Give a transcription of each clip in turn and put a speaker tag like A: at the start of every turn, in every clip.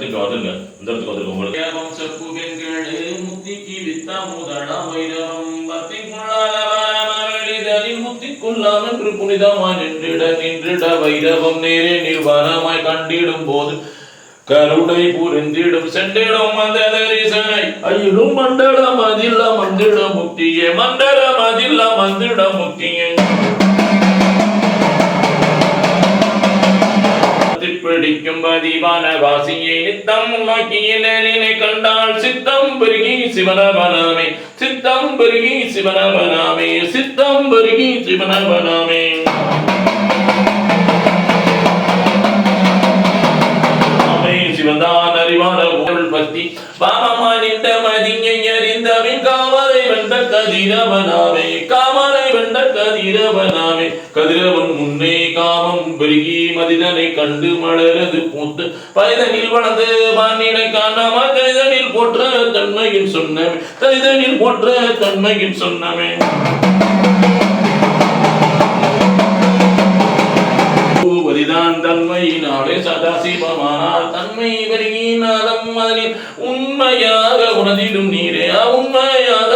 A: இடத்துக்கு வந்துருங்க இந்த இடத்துக்கு வந்துருங்க உங்களுக்கு. ஏவம் செப்பு பெண்களு முத்திக்கு வித்தா முதடா வைரவம் முத்திக்குள்ளாம் என்று புனிதமாய் நின்றிட நின்றிட வைரவம் நேரே நிர்வாணமாய் கண்டிடும் போது கருணை புரிந்திடும். சென்றிடும் அந்த தரிசனை ஐயிலும் மண்டலம் அதில்ல மந்திட முக்தியே மண்டலம் அதில்ல மந்திட முக்தியே பிடிக்கும் வாசியை நித்தம் நோக்கியிலே கண்டால் சித்தம் பெருகி சிவனவனாமே. சித்தம் பெருகி சிவனவனாமே. சித்தம் பெருகி சிவனவனாமே. சிவந்தான் அறிவான பொருள் பக்தி. பாமமானித்த மதியை அறிந்தவின் காமரை வென்ற கதிரவனாமே. காமர கண்ட கதிரவனாமே. கதிரவன் முன்னே காமம் பெருகி மதிதனை கண்டு மலரது பூத்து பைதனில் வளர்ந்து வானிலை காணாமா கைதனில் போற்ற தன்மையில் சொன்னமே. கைதனில் போற்ற தன்மையில் சொன்னமே. பூவரிதான் தன்மையினாலே சதாசிவமானால் தன்மை வருகினாலும் அதனில் உண்மையாக உணர்ந்திடும் நீரே. உண்மையாக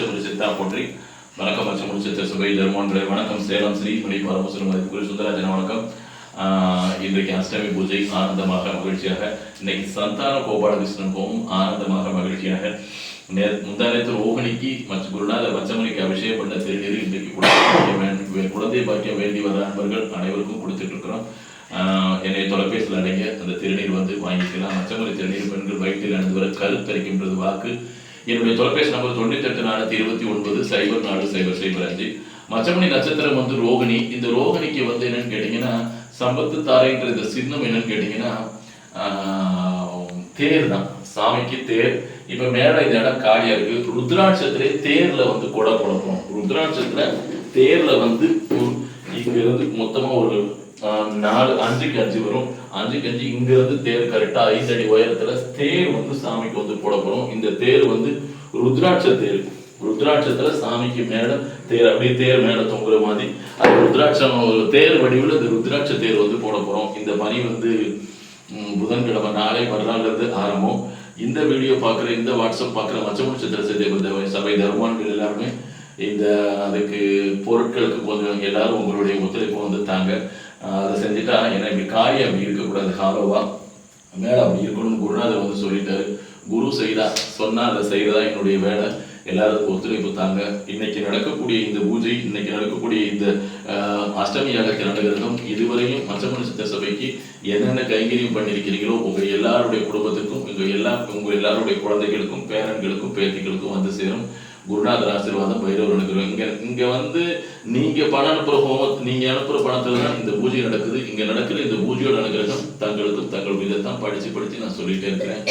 A: யோகி சித்தா போற்றி. வணக்கம் மச்சமுடி சித்த சுபை. தர்மோன்றை வணக்கம். சேலம் ஸ்ரீ மணி பரமசுரம் மதிப்புக்குரிய சுந்தராஜன வணக்கம். இன்றைக்கு அஷ்டமி பூஜை ஆனந்தமாக மகிழ்ச்சியாக. இன்னைக்கு சந்தான கோபாலகிருஷ்ணன் ஹோமம் ஆனந்தமாக மகிழ்ச்சியாக. நே- முந்தா நேற்று ரோகிணிக்கு மற்ற குருநாத பச்சமணிக்கு அபிஷேகம் பண்ண தெரிஞ்சது இன்றைக்கு குழந்தை குழந்தை பாக்கியம் வேண்டி வர நண்பர்கள் அனைவருக்கும் கொடுத்துட்டு இருக்கிறோம் என்னை தொலைபேசியில் அடங்கிய அந்த திருநீர் வந்து வாங்கிக்கலாம். மச்சமணி திருநீர் பெண்கள் வயிற்றில் அணிந்து வர கருத்தரிக்கின்றது வாக்கு. என்னுடைய தொலைபேசி நம்பர் தொண்ணூத்தி எட்டு நானூத்தி இருபத்தி ஒன்பது சைபர் நாலு சைபர் சைபர் அஞ்சு. மச்சமணி நட்சத்திரம் வந்து ரோகிணி. இந்த ரோகிணிக்கு வந்து என்னன்னு கேட்டீங்கன்னா சம்பத்து தாரைன்ற இந்த சின்னம் என்னன்னு கேட்டீங்கன்னா ஆஹ், தேர் தான். சாமிக்கு தேர். இப்ப மேல இந்த இடம் காலியா இருக்கு. ருத்ராட்சத்திலே தேர்ல வந்து கொடை குழப்பம் ருத்ராட்சத்துல தேர்ல வந்து இங்க இருந்து மொத்தமா ஒரு நாலு அஞ்சுக்கு அஞ்சு வரும். அஞ்சுக்கு அஞ்சு இங்க இருந்து தேர் கரெக்டா ஐந்து அடி உயரத்துல தேர் வந்து சாமிக்கு வந்து போடப்படும். இந்த தேர் வந்து ருத்ராட்ச தேர். ருத்ராட்சத்துல சாமிக்கு மேல தேர் அப்படியே தேர் மேல தொங்குற மாதிரி. அது ருத்ராட்சம் தேர் வடிவில் இந்த ருத்ராட்ச தேர் வந்து போட போறோம் இந்த பணி வந்து புதன்கிழமை நாளை மறுநாள்ல இருந்து ஆரம்பம். இந்த வீடியோ பார்க்குற இந்த வாட்ஸ்அப் பார்க்குற மச்சமுடி சித்திர சபை சபை தர்மான்கள் எல்லாருமே இந்த அதுக்கு பொருட்களுக்கு கொஞ்சம் எல்லாரும் உங்களுடைய ஒத்துழைப்பு வந்து தாங்க. அதை செஞ்சுட்டா எனக்கு காரியம் அப்படி இருக்கக்கூடாது ஹாலோவா? மேலே அப்படி இருக்கணும்னு குருநாதர் வந்து சொல்லிட்டாரு. குரு செய்தா சொன்னா அதை செய்யறதா என்னுடைய வேலை. எல்லாருக்கும் ஒத்துழைப்பு தாங்க. இன்னைக்கு நடக்கக்கூடிய இந்த பூஜை இன்னைக்கு நடக்கக்கூடிய இந்த ஆஹ், அஷ்டமி யாகத்தில் நடக்கிறதும் இதுவரையும் மச்சமணி சித்த சபைக்கு என்னென்ன கைங்கரியம் பண்ணியிருக்கிறீங்களோ உங்கள் எல்லாருடைய குடும்பத்துக்கும் உங்கள் எல்லா உங்கள் எல்லாருடைய குழந்தைகளுக்கும் பேரன்களுக்கும் பேத்திகளுக்கும் வந்து சேரும். குருநாதர் ஆசீர்வாதம் பைரவர் அனுக்கிறோம் இங்க இங்க வந்து நீங்க பணம் அனுப்புற ஹோம நீங்க அனுப்புற பணத்துல தான் இந்த பூஜை நடக்குது. இங்க நடக்கிற இந்த பூஜையோட அனுகிரகம் தங்களுக்கு தங்கள் இதை தான் படிச்சு படிச்சு நான் சொல்லிட்டே இருக்கிறேன்.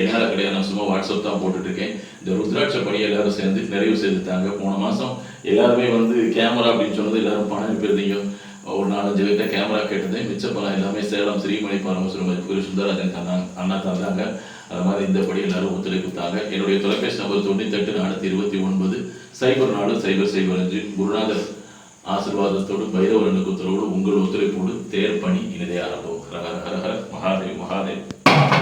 A: என்னால கிடையாது. நான் சும்மா வாட்ஸ்அப் தான் போட்டுட்டு இருக்கேன். இந்த ருத்ராட்ச பணி எல்லாரும் சேர்ந்து நிறைவு செய்துட்டாங்க. போன மாசம் எல்லாருமே வந்து கேமரா அப்படின்னு சொன்னது எல்லாரும் பணம் அனுப்பியிருந்தீங்க. ஒரு நாலஞ்சு பேர்கிட்ட கேமரா கேட்டது. மிச்ச பணம் எல்லாமே சேலம் ஸ்ரீமணி பரமசுரம் குரு சுந்தரராஜன் தந்தாங்க அண்ணா தந்தாங்க. அது மாதிரி இந்த படி எல்லாரும் ஒத்துழைப்பு என்னுடைய தொலைபேசி நம்பர் தொண்ணூத்தெட்டு நானூத்தி இருபத்தி ஒன்பது சைபர் நாடு சைபர் சைபர் அஞ்சு குருநாதர் ஆசிர்வாதத்தோடு பைரவ உத்தரவோடு உங்கள் ஒத்துழைப்போடு தேர் பணி இனிதே ஆரம்பம். ஹர ஹர ஹர ஹர மகாதேவ் மகாதேவ்.